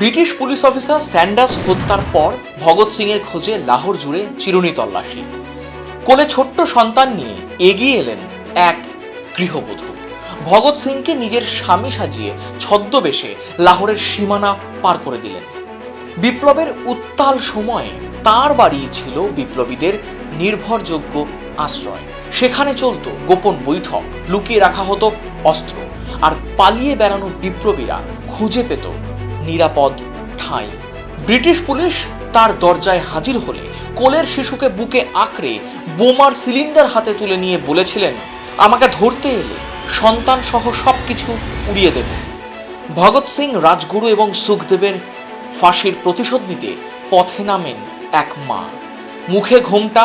British police officer Sanders হত্যার পর ভগৎ সিং এর খোঁজে লাহোর জুড়ে চিরুনি তল্লাশি। কোলে ছোট্ট সন্তান নিয়ে এগিয়ে এলেন এক গৃহবধূ। ভগৎ সিংকে নিজের স্বামী সাজিয়ে ছদ্মবেশে লাহোরের সীমানা পার করে দিলেন। বিপ্লবের উত্তাল সময়ে তার বাড়ি ছিল বিপ্লবীদের নির্ভরযোগ্য আশ্রয়। সেখানে চলতো গোপন বৈঠক, লুকিয়ে রাখা হতো অস্ত্র, আর পালিয়ে বেড়ানো বিপ্লবীরা খুঁজে পেত নিরাপদ ঠাঁই। ব্রিটিশ পুলিশ তার দরজায় হাজির হলে কোলের শিশুকে বুকে আঁকড়ে বোমার সিলিন্ডার হাতে তুলে নিয়ে বলেছিলেন, আমাকে ধরতে এলে সন্তান সহ সব কিছু উড়িয়ে দেবে। ভগৎ সিং, রাজগুরু এবং সুখদেবের ফাঁসির প্রতিশোধ নিতে পথে নামেন এক মা। মুখে ঘোমটা,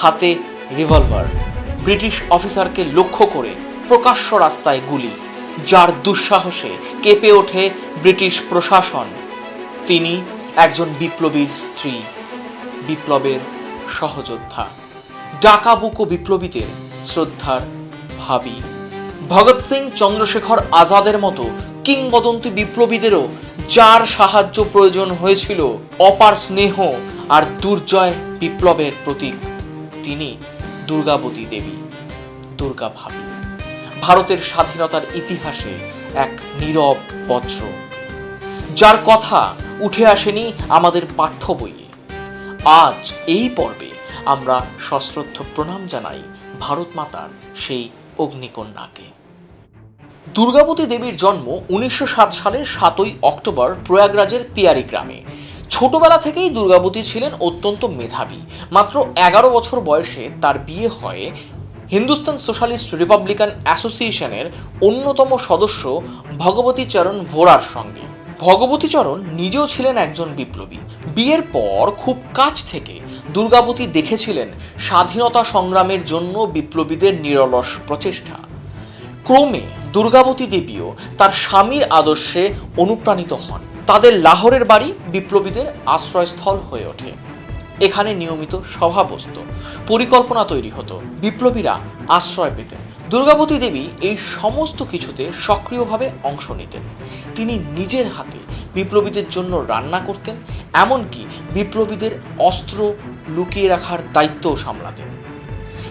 হাতে রিভলভার। ব্রিটিশ অফিসারকে লক্ষ্য করে প্রকাশ্য রাস্তায় গুলি। যার দুঃসাহসে কেঁপে ওঠে ব্রিটিশ প্রশাসন। তিনি একজন বিপ্লবীর স্ত্রী, বিপ্লবের সহযোদ্ধা। ডাকাবুকো বিপ্লবীদের শ্রদ্ধার ভাবি। ভগৎ সিং চন্দ্রশেখর আজাদের মতো কিংবদন্তি বিপ্লবীদেরও যার সাহায্য প্রয়োজন হয়েছিল অপার স্নেহ আর দুর্জয় বিপ্লবের প্রতীক, তিনি দুর্গাবতী দেবী, দুর্গা ভাবি। ভারতের স্বাধীনতার ইতিহাসে এক নীরব বজ্র, যার কথা উঠে আসেনি আমাদের পাঠ্য বইয়ে। আজ এই পর্বে আমরা সশ্রদ্ধ প্রণাম জানাই ভারত মাতার সেই অগ্নিকন্যাকে। দুর্গাবতী দেবীর জন্ম উনিশশো সাত সালের সাতই অক্টোবর প্রয়াগরাজের পিয়ারি গ্রামে। ছোটবেলা থেকেই দুর্গাবতী ছিলেন অত্যন্ত মেধাবী। মাত্র এগারো বছর বয়সে তার বিয়ে হয় হিন্দুস্তান সোশ্যালিস্ট রিপাবলিকান অ্যাসোসিয়েশনের অন্যতম সদস্য ভগবতী চরণ ভোরার সঙ্গে। ভগবতী চরণ নিজেও ছিলেন একজন বিপ্লবী। বিয়ের পর খুব কাছ থেকে দুর্গাবতী দেখেছিলেন স্বাধীনতা সংগ্রামের জন্য বিপ্লবীদের নিরলস প্রচেষ্টা। ক্রমে দুর্গাবতী দেবীও তার স্বামীর আদর্শে অনুপ্রাণিত হন। তাদের লাহোরের বাড়ি বিপ্লবীদের আশ্রয়স্থল হয়ে ওঠে। এখানে নিয়মিত সভা বসত, পরিকল্পনা তৈরি হতো, বিপ্লবীরা আশ্রয় পেতেন। দুর্গাবতী দেবী এই সমস্ত কিছুতে সক্রিয়ভাবে অংশ নিতেন। তিনি নিজের হাতে বিপ্লবীদের জন্য রান্না করতেন, এমনকি বিপ্লবীদের অস্ত্র লুকিয়ে রাখার দায়িত্বও সামলাতেন।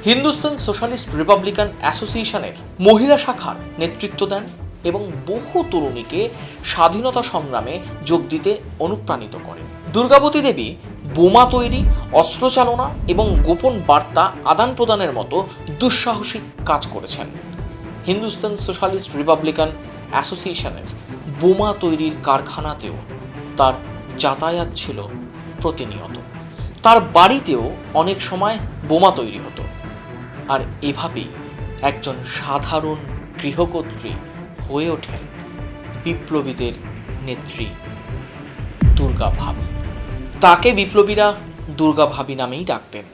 হিন্দুস্তান সোশ্যালিস্ট রিপাবলিকান অ্যাসোসিয়েশনের মহিলা শাখার নেতৃত্ব দেন এবং বহু তরুণীকে স্বাধীনতা সংগ্রামে যোগ দিতে অনুপ্রাণিত করেন। দুর্গাবতী দেবী বোমা তৈরি, অস্ত্র চালনা এবং গোপন বার্তা আদান প্রদানের মতো দুঃসাহসিক কাজ করেছেন। হিন্দুস্তান সোশ্যালিস্ট রিপাবলিকান অ্যাসোসিয়েশনের বোমা তৈরির কারখানাতেও তার যাতায়াত ছিল প্রতিনিয়ত। তার বাড়িতেও অনেক সময় বোমা তৈরি হতো। আর এভাবেই একজন সাধারণ গৃহকর্ত্রী হয়ে ওঠেন বিপ্লবীদের নেত্রী দুর্গা ভাবি। তাকে বিপ্লবীরা দুর্গা ভাবি নামেই ডাকতেন।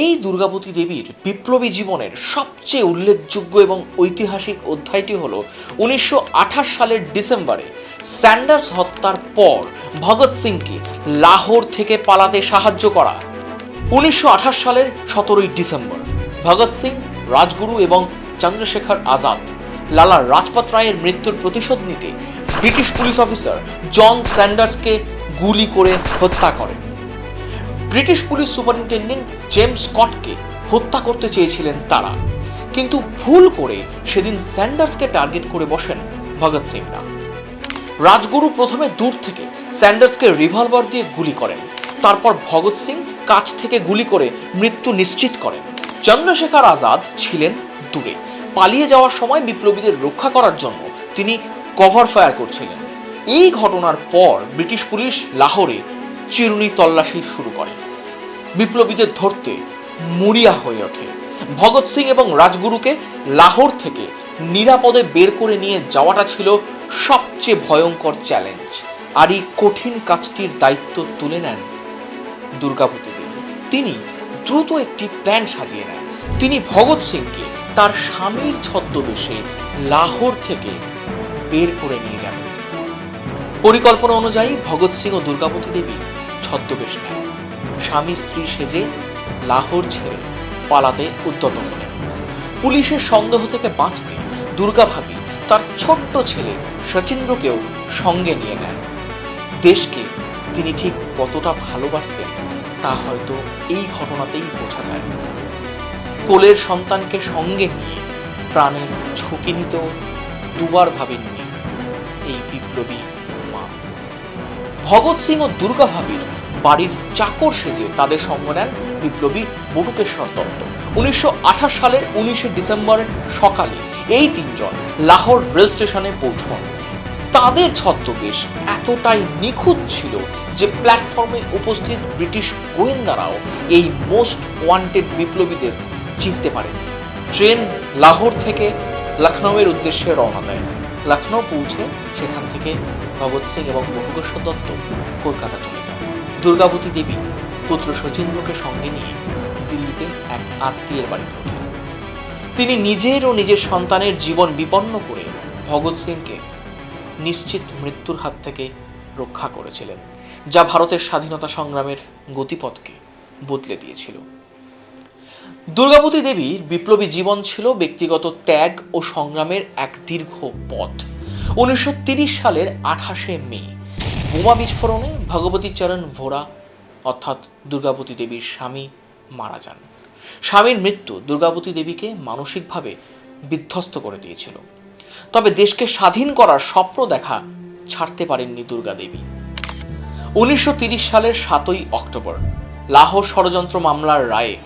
এই দুর্গাবতী দেবীর বিপ্লবী জীবনের সবচেয়ে উল্লেখযোগ্য এবং ঐতিহাসিক অধ্যায়টি হল উনিশশো আঠাশ সালের ডিসেম্বরে স্যান্ডার্স হত্যার পর ভগৎ সিংকে লাহোর থেকে পালাতে সাহায্য করা। উনিশশো আঠাশ সালের সতেরোই ডিসেম্বর ভগৎ সিং, রাজগুরু এবং চন্দ্রশেখর আজাদ, লালা রাজপত রায়ের মৃত্যুর প্রতিশোধ নিতে ব্রিটিশ পুলিশ অফিসার জন স্যান্ডার্সকে গুলি করে হত্যা করেন ব্রিটিশ পুলিশ সুপারিনটেন্ডেন্ট জেমস স্কটকে হত্যা করতে চেয়েছিলেন তারা। কিন্তু ভুল করে সেদিন স্যান্ডার্সকে টার্গেট করে বসেন ভগৎ সিংরা। রাজগুরু প্রথমে দূর থেকে স্যান্ডার্সকে রিভলভার দিয়ে গুলি করেন। তারপর ভগৎ সিং কাছ থেকে গুলি করে মৃত্যু নিশ্চিত করেন। চন্দ্রশেখর আজাদ ছিলেন দূরে। পালিয়ে যাওয়ার সময় বিপ্লবীদের রক্ষা করার জন্য তিনি কভার ফায়ার করছিলেন। এই ঘটনার পর ব্রিটিশ পুলিশ লাহোরে চিরুনি তল্লাশি শুরু করে। বিপ্লবীদের ধরতে মরিয়া হয়ে ওঠে। ভগৎ সিং এবং রাজগুরুকে লাহোর থেকে নিরাপদে বের করে নিয়ে যাওয়াটা ছিল সবচেয়ে ভয়ঙ্কর চ্যালেঞ্জ। আর এই কঠিন কাজটির দায়িত্ব তুলে নেন দুর্গাপতি দেবী। তিনি দ্রুত একটি প্ল্যান সাজিয়ে নেন। তিনি ভগৎ সিংকে তার স্বামীর ছদ্মবেশে লাহোর থেকে বের করে নিয়ে যাবেন পরিকল্পনা অনুযায়ী ভগৎ সিং ও দুর্গাবতী দেবী ছদ্মবেশ নেন। স্বামী স্ত্রী সেজে লাহোর ছেড়ে পালাতে উদ্যত হলেন। পুলিশের সন্দেহ থেকে বাঁচতে দুর্গা ভাবি তার ছোট্ট ছেলে সচিন্দ্রকেও সঙ্গে নিয়ে নেন। দেশকে তিনি ঠিক কতটা ভালোবাসতেন তা হয়তো এই ঘটনাতেই বোঝা যায়। কোলের সন্তানকে সঙ্গে নিয়ে প্রাণের ঝুঁকি নিতেও দুবার ভাবেননি এই বিপ্লবী ভগৎ সিং ও দুর্গা ভাবির বাড়ির চাকর সেজে তাদের সঙ্গ নেন বিপ্লবী বটুকেশ্বর দত্ত। উনিশশো আঠাশ সালের উনিশে ডিসেম্বরের সকালে এই তিনজন লাহোর রেল স্টেশনে পৌঁছন। তাদের ছদ্মবেশ এতটাই নিখুঁত ছিল যে প্ল্যাটফর্মে উপস্থিত ব্রিটিশ গোয়েন্দারাও এই মোস্ট ওয়ান্টেড বিপ্লবীদের চিনতে পারেন। ট্রেন লাহোর থেকে লখনৌয়ের উদ্দেশ্যে রওনা দেয়। লখনৌ পৌঁছে সেখান থেকে ভগৎ সিং এবং বটুকেশ্বর দত্ত কলকাতা চলে যান। দুর্গাবতী দেবী পুত্র শচীন্দ্রকে সঙ্গে নিয়ে দিল্লিতে এক আত্মীয়ের বাড়িতে ওঠেন তিনি নিজের ও নিজের সন্তানের জীবন বিপন্ন করে ভগৎ সিংকে নিশ্চিত মৃত্যুর হাত থেকে রক্ষা করেছিলেন, যা ভারতের স্বাধীনতা সংগ্রামের গতিপথকে বদলে দিয়েছিল। দুর্গাবতী দেবীর বিপ্লবী জীবন ছিল ব্যক্তিগত ত্যাগ ও সংগ্রামের এক দীর্ঘ পথ। উনিশশো সালের আঠাশে মে, বোমা বিস্ফোরণে ভগবতী চরণ ভোরা, অর্থাৎ দুর্গাবতী দেবীর স্বামী মারা যান। স্বামীর মৃত্যু দুর্গাবতী দেবীকে মানসিকভাবে বিধ্বস্ত করে দিয়েছিল। তবে দেশকে স্বাধীন করার স্বপ্ন দেখা ছাড়তে পারেননি দুর্গা দেবী। উনিশশো সালের সাতই অক্টোবর, লাহোর ষড়যন্ত্র মামলার রায়ে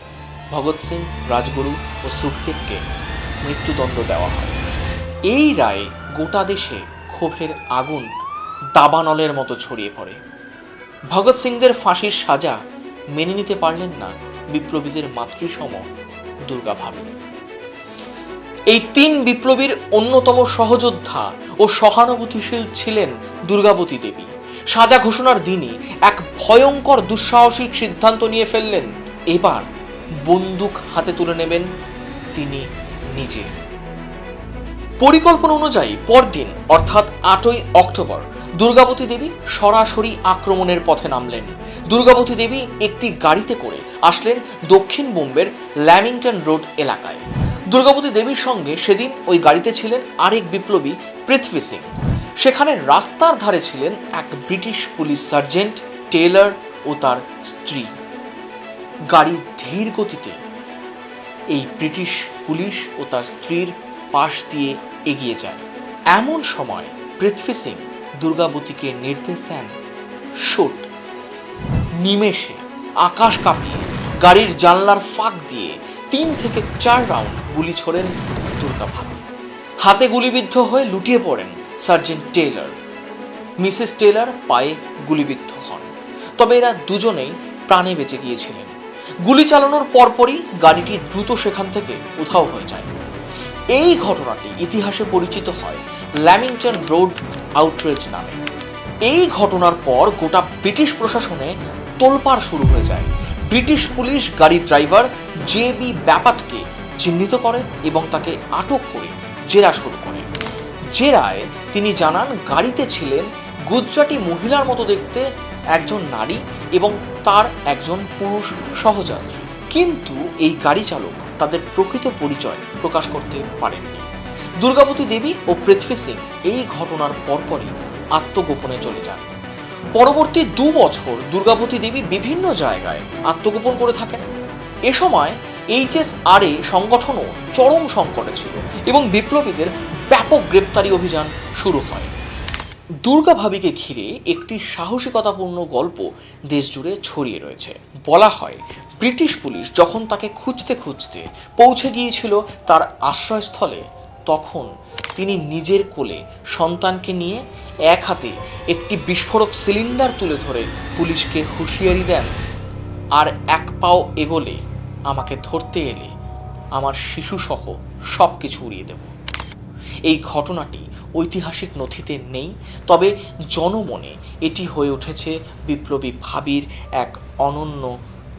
ভগৎ সিং, রাজগুরু ও সুখদেবকে মৃত্যুদণ্ড দেওয়া হয়। এই রায়ে গোটা দেশে ক্ষোভের আগুন দাবানলের মতো ছড়িয়ে পড়ে। ভগৎ সিংদের ফাঁসির সাজা মেনে নিতে পারলেন না বিপ্লবীদের মাতৃসম দুর্গা ভাবি। এই তিন বিপ্লবীর অন্যতম সহযোদ্ধা ও সহানুভূতিশীল ছিলেন দুর্গাবতী দেবী। সাজা ঘোষণার দিনই এক ভয়ঙ্কর দুঃসাহসিক সিদ্ধান্ত নিয়ে ফেললেন। এবার বন্দুক হাতে তুলে নেবেন তিনি নিজে। পরিকল্পনা অনুযায়ী পরদিন, অর্থাৎ আটই অক্টোবর, দুর্গাবতী দেবী সরাসরি আক্রমণের পথে নামলেন। দুর্গাবতী দেবী একটি গাড়িতে করে আসলেন দক্ষিণ বোম্বের ল্যামিংটন রোড এলাকায়। দুর্গাবতী দেবীর সঙ্গে সেদিন ওই গাড়িতে ছিলেন আরেক বিপ্লবী, পৃথ্বী সিং। সেখানে রাস্তার ধারে ছিলেন এক ব্রিটিশ পুলিশ সার্জেন্ট টেইলর ও তার স্ত্রী। গাড়ি ধীর গতিতে এই ব্রিটিশ পুলিশ ও তার স্ত্রীর পাশ দিয়ে এগিয়ে যায়। এমন সময় পৃথ্বী সিং দুর্গাবতীকে নির্দেশ দেন, শুট। নিমেষে আকাশ কাঁপিয়ে গাড়ির জানলার ফাঁক দিয়ে তিন থেকে চার রাউন্ড গুলি ছোড়েন দুর্গা ভাবি। হাতে গুলিবিদ্ধ হয়ে লুটিয়ে পড়েন সার্জেন্ট টেইলর। মিসেস টেইলর পায়ে গুলিবিদ্ধ হন, তবে এরা দুজনেই প্রাণে বেঁচে গিয়েছিলেন। গুলি চালানোর পরপরই গাড়িটি দ্রুত সেখান থেকে উধাও হয়ে যায়। এই ঘটনাটি ইতিহাসে পরিচিত হয় ল্যামিংটন রোড আউটরেজ নামে। এই ঘটনার পর গোটা ব্রিটিশ প্রশাসনে তোলপাড় শুরু হয়ে যায়। ব্রিটিশ পুলিশ গাড়ির ড্রাইভার জে বি ব্যাপাটকে চিহ্নিত করে এবং তাকে আটক করে জেরা শুরু করে। জেরায় তিনি জানান, গাড়িতে ছিলেন গুজরাটি মহিলার মতো দেখতে একজন নারী এবং তার একজন পুরুষ সহযাত্রী। কিন্তু এই গাড়ি চালক তাদের প্রকৃত পরিচয় প্রকাশ করতে পারেননি। দুর্গাবতী দেবী ও পৃথ্বী সিং এই ঘটনার পরপরই আত্মগোপনে চলে যান। পরবর্তী দু বছর দুর্গাবতী দেবী বিভিন্ন জায়গায় আত্মগোপন করে থাকেন। এ সময় এইচএসআর এ সংগঠনও চরম সংকটে ছিল এবং বিপ্লবীদের ব্যাপক গ্রেপ্তারি অভিযান শুরু হয়। দুর্গা ভাবিকে ঘিরে একটি সাহসিকতাপূর্ণ গল্প দেশজুড়ে ছড়িয়ে রয়েছে। বলা হয় ব্রিটিশ পুলিশ যখন তাকে খুঁজতে খুঁজতে পৌঁছে গিয়েছিল তার আশ্রয়স্থলে, তখন তিনি নিজের কোলে সন্তানকে নিয়ে এক হাতে একটি বিস্ফোরক সিলিন্ডার তুলে ধরে পুলিশকে হুঁশিয়ারি দেন, আর এক পাও এগোলে, আমাকে ধরতে এলে আমার শিশুসহ সব কিছু উড়িয়ে দেব। এই ঘটনাটি ঐতিহাসিক নথিতে নেই, তবে জনমনে এটি হয়ে উঠেছে বিপ্লবী ভাবির এক অনন্য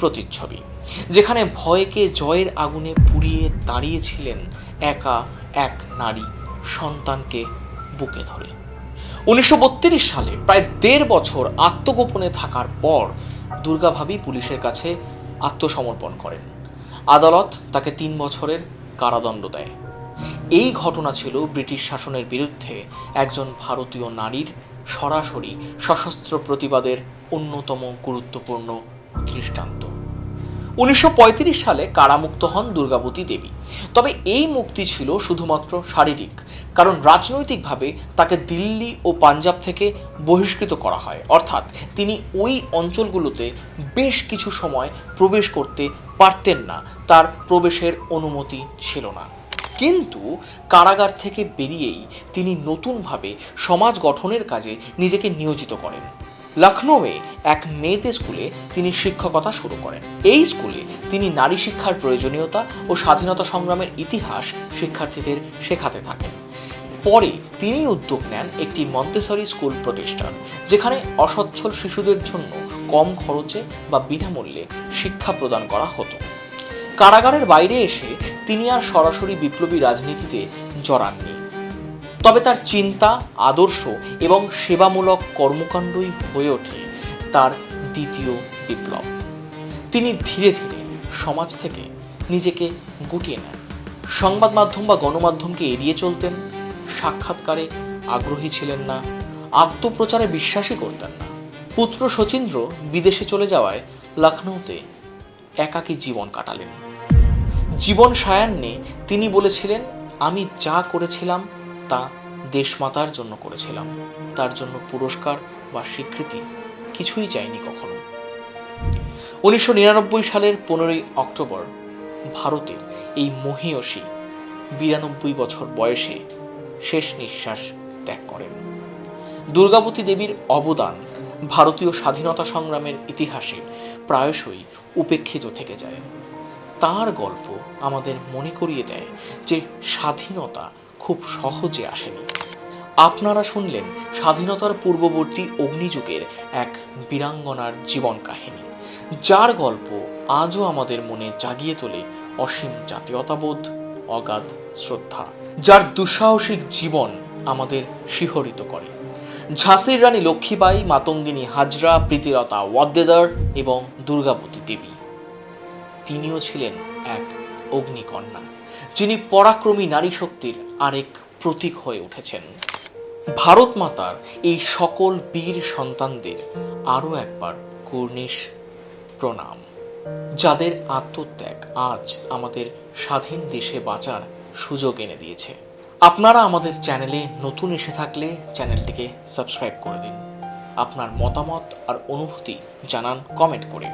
প্রতিচ্ছবি, যেখানে ভয়কে জয়ের আগুনে পুড়িয়ে দাঁড়িয়েছিলেন একা এক নারী সন্তানকে বুকে ধরে। উনিশশো বত্রিশ সালে প্রায় দেড় বছর আত্মগোপনে থাকার পর দুর্গাভাবি পুলিশের কাছে আত্মসমর্পণ করেন। আদালত তাকে তিন বছরের কারাদণ্ড দেয়। এই ঘটনা ছিল ব্রিটিশ শাসনের বিরুদ্ধে একজন ভারতীয় নারীর সরাসরি সশস্ত্র প্রতিবাদের অন্যতম গুরুত্বপূর্ণ দৃষ্টান্ত। উনিশশো পঁয়ত্রিশ সালে কারামুক্ত হন দুর্গাবতী দেবী। তবে এই মুক্তি ছিল শুধুমাত্র শারীরিক, কারণ রাজনৈতিকভাবে তাকে দিল্লি ও পাঞ্জাব থেকে বহিষ্কৃত করা হয়। অর্থাৎ তিনি ওই অঞ্চলগুলোতে বেশ কিছু সময় প্রবেশ করতে পারতেন না, তার প্রবেশের অনুমতি ছিল না। কিন্তু কারাগার থেকে বেরিয়েই তিনি নতুনভাবে সমাজ গঠনের কাজে নিজেকে নিয়োজিত করেন। লখনৌয়ে এক মেয়েদের স্কুলে তিনি শিক্ষকতা শুরু করেন। এই স্কুলে তিনি নারী শিক্ষার প্রয়োজনীয়তা ও স্বাধীনতা সংগ্রামের ইতিহাস শিক্ষার্থীদের শেখাতে থাকেন। পরে তিনি উদ্যোগ নেন একটি মন্তেসরি স্কুল প্রতিষ্ঠার যেখানে অসচ্ছল শিশুদের জন্য কম খরচে বা বিনামূল্যে শিক্ষা প্রদান করা হতো। কারাগারের বাইরে এসে তিনি আর সরাসরি বিপ্লবী রাজনীতিতে জড়াননি। তবে তার চিন্তা, আদর্শ এবং সেবামূলক কর্মকাণ্ডই হয়ে ওঠে তার দ্বিতীয় বিপ্লব। তিনি ধীরে ধীরে সমাজ থেকে নিজেকে গুটিয়ে নেন। সংবাদ মাধ্যম বা গণমাধ্যমকে এড়িয়ে চলতেন, সাক্ষাৎকারে আগ্রহী ছিলেন না, আত্মপ্রচারে বিশ্বাসই করতেন না। পুত্র শচীন্দ্র বিদেশে চলে যাওয়ায় লখনৌতে একাকী জীবন কাটালেন। জীবন সায়ান্নে তিনি বলেছিলেন, আমি যা করেছিলাম তা দেশমাতার জন্য করেছিলাম। তার জন্য পুরস্কার বা স্বীকৃতি কিছুই চাইনি কখনো। উনিশশো নিরানব্বই সালের পনেরোই অক্টোবর ভারতের এই মহীয়সী বিরানব্বই বছর বয়সে শেষ নিঃশ্বাস ত্যাগ করেন। দুর্গাবতী দেবীর অবদান ভারতীয় স্বাধীনতা সংগ্রামের ইতিহাসে প্রায়শই উপেক্ষিত থেকে যায়। তার গল্প আমাদের মনে করিয়ে দেয় যে স্বাধীনতা খুব সহজে আসেনি। আপনারা শুনলেন স্বাধীনতার পূর্ববর্তী অগ্নিযুগের এক বীরাঙ্গনার জীবন কাহিনী। যার গল্প আজও আমাদের মনে জাগিয়ে তোলে অসীম জাতীয়তাবোধ, অগাধ শ্রদ্ধা, যার দুঃসাহসিক জীবন আমাদের শিহরিত করে। ঝাঁসির রানী লক্ষ্মীবাই মাতঙ্গিনী হাজরা, প্রীতিলতা ওয়াদ্দেদার এবং দুর্গাবতী দেবী। তিনিও ছিলেন এক অগ্নিকন্যা, যিনি পরাক্রমী নারী শক্তির আরেক প্রতীক হয়ে উঠেছেন। ভারত মাতার এই সকল বীর সন্তানদের আরও একবার কর্নিশ প্রণাম। যাদের আত্মত্যাগ আজ আমাদের স্বাধীন দেশে বাঁচার সুযোগ এনে দিয়েছে। আপনারা আমাদের চ্যানেলে নতুন এসে থাকলে চ্যানেলটিকে সাবস্ক্রাইব করে দিন। আপনার মতামত আর অনুভূতি জানান কমেন্ট করে।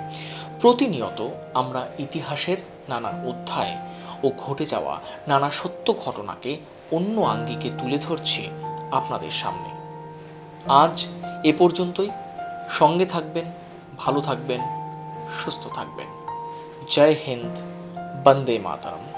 প্রতিনিয়ত আমরা ইতিহাসের নানা অধ্যায় ও ঘটে যাওয়া নানা সত্য ঘটনাকে অন্য আঙ্গিকে তুলে ধরছি আপনাদের সামনে। আজ এ পর্যন্তই। সঙ্গে থাকবেন, ভালো থাকবেন, সুস্থ থাকবেন। জয় হিন্দ, বন্দে মাতারম।